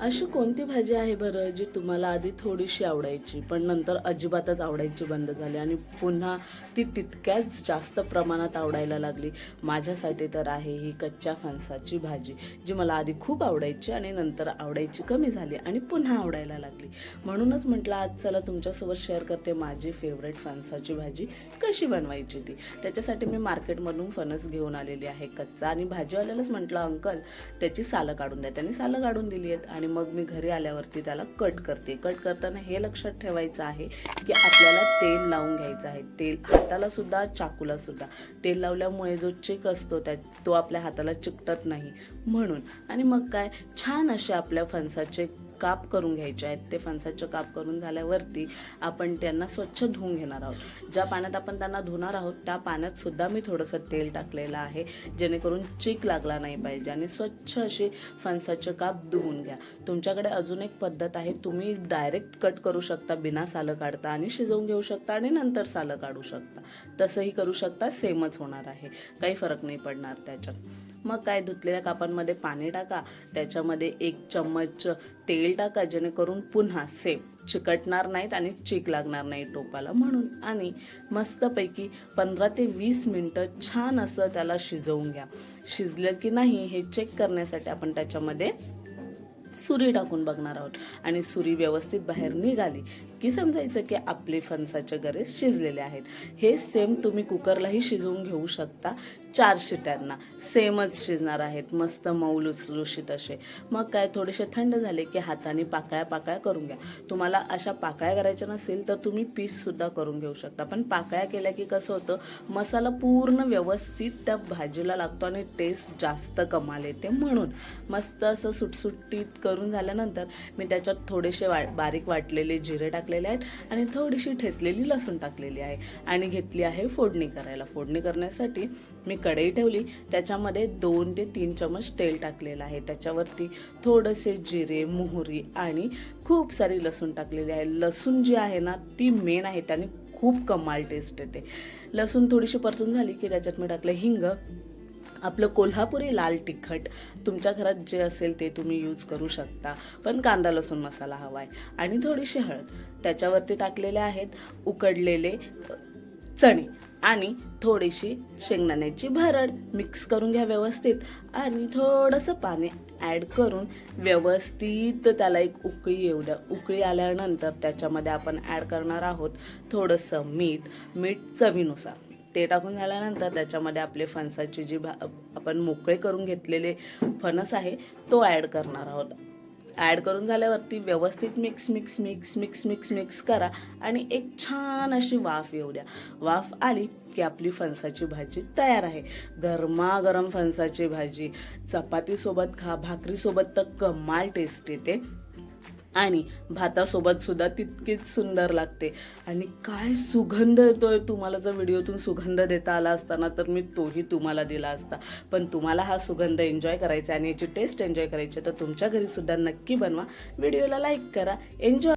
अशी कोणती भाजी आहे बरं जी तुम्हाला आधी थोडीशी आवडायची पण नंतर अजिबातच आवडायची बंद झाली आणि पुन्हा ती तितक्याच जास्त प्रमाणात आवडायला लागली? माझ्यासाठी तर आहे ही कच्च्या फणसाची भाजी जी मला आधी खूप आवडायची आणि नंतर आवडायची कमी झाली आणि पुन्हा आवडायला लागली. म्हणूनच म्हटलं आज चला तुमच्यासोबत शेअर करते माझी फेवरेट फणसाची भाजी कशी बनवायची ती? त्याच्यासाठी मी मार्केटमधून फणस घेऊन आलेली आहे कच्चा. आणि भाजीवाल्यालाच म्हटलं अंकल त्याची सालं काढून द्या. त्यांनी सालं काढून दिली आहेत आणि मग मी घरी आल्यावरती त्याला कट करते. कट करताना हे लक्षात ठेवायचं आहे की आपल्याला तेल लावून घ्यायचं आहे. तेल हाताला सुद्धा चाकूला सुद्धा. तेल लावल्यामुळे जो चिक असतो त्या तो आपल्या हाताला चिकटत नाही. म्हणून आणि मग काय? छान असे आपल्या फणसाचे काप करून घ्यायचे आहेत. ते फणसाचे काप करून झाल्यावरती आपण त्यांना स्वच्छ धुवून घेणार आहोत. ज्या पाण्यात आपण त्यांना धुणार आहोत त्या पाण्यात सुद्धा मी थोडंसं तेल टाकलेलं आहे. जेणेकरून चीक लागला नाही पाहिजे आणि स्वच्छ असे फणसाचे काप धुवून घ्या. तुमच्याकडे अजून एक पद्धत आहे तुम्ही डायरेक्ट कट करू शकता बिना सालं काढता आणि शिजवून घेऊ शकता आणि नंतर सालं काढू शकता. तसंही करू शकता सेमच होणार आहे. काही फरक नाही पडणार त्याच्यात. मग काय धुतलेल्या कापांमध्ये पाणी टाका. त्याच्यामध्ये एक चम्मच तेल टाका जेणेकरून पुन्हा सेम चिकटणार नाहीत आणि चीक लागणार नाही टोपाला म्हणून. आणि मस्तपैकी पंधरा ते वीस मिनटं छान असं त्याला शिजवून घ्या. शिजलं की नाही हे चेक करण्यासाठी आपण त्याच्यामध्ये सुरी टाकून बघणार आहोत. आणि सुरी व्यवस्थित बाहेर निघाली की समजायचं की आपले फणसाचे गरे शिजलेले आहेत. हे सेम तुम्ही कुकरलाही शिजवून घेऊ शकता. चार शिट्यांना. सेमच शिजणार आहेत. मस्त मऊ लुसलुशीत असे. मग काय थोडेसे थंड झाले की हाताने पाकळ्या पाकळ्या करून घ्या. तुम्हाला अशा पाकळ्या करायच्या नसेल तर तुम्ही पीससुद्धा करून घेऊ शकता. पण पाकळ्या केल्या की कसं होतं मसाला पूर्ण व्यवस्थित त्या भाजीला लागतो आणि टेस्ट जास्त कमाल येते म्हणून. मस्त असं सुटसुटीत करून झाल्यानंतर मी त्याच्यात थोडेसे वा बारीक वाटलेले जिरे टाकलेल्या आहेत आणि थोडीशी ठेचलेली लसूण टाकलेली आहे. आणि घेतली आहे फोडणी करायला. फोडणी करण्यासाठी मी कढई ठेवली. त्याच्यामध्ये दोन ते तीन चमच तेल टाकलेलं आहे. त्याच्यावरती थोडेसे जिरे मोहरी आणि खूप सारी लसूण टाकलेली आहे. लसूण जी आहे ना ती मेन आहे. त्याने खूप कमाल टेस्ट येते. लसूण थोडीशी परतून झाली की त्याच्यात मी टाकलं हिंग. आपलं कोल्हापुरी लाल तिखट. तुमच्या घरात जे असेल ते तुम्ही यूज करू शकता. पण कांदा लसूण मसाला हवा आहे आणि थोडीशी हळद. त्याच्यावरती टाकलेले आहेत उकडलेले चणे आणि थोडीशी शेंगदाण्याची भरड मिक्स करून घ्या व्यवस्थित आणि थोडंसं पाणी ॲड करून व्यवस्थित त्याला एक उकळी येऊ द्या. उकळी आल्यानंतर त्याच्यामध्ये आपण ॲड करणार आहोत थोडंसं मीठ मीठ चवीनुसार. ते टाकून झाल्यानंतर त्याच्यामध्ये आपले फणसाची जी भा आपण मोकळे करून घेतलेले फणस आहे तो ॲड करणार आहोत. ॲड करून झाल्यावरती व्यवस्थित mix mix mix mix mix mix करा आणि एक छान अशी वाफ येऊ द्या. वाफ आली की आपली फणसाची भाजी तयार आहे. गरमागरम फणसाची भाजी. चपातीसोबत खा भाकरीसोबत तर कमाल टेस्ट येते. आणि भातासोबत सुद्धा तितकीच सुंदर लागते. आणि काय सुगंध येतोय तुम्हाला जर व्हिडिओतून सुगंध देता आला असताना तर मी तोही तुम्हाला दिला असता. पण तुम्हाला हा सुगंध एन्जॉय करायचा आहे आणि याची टेस्ट एन्जॉय करायची तर तुमच्या घरीसुद्धा नक्की बनवा. व्हिडिओला लाईक करा. एन्जॉय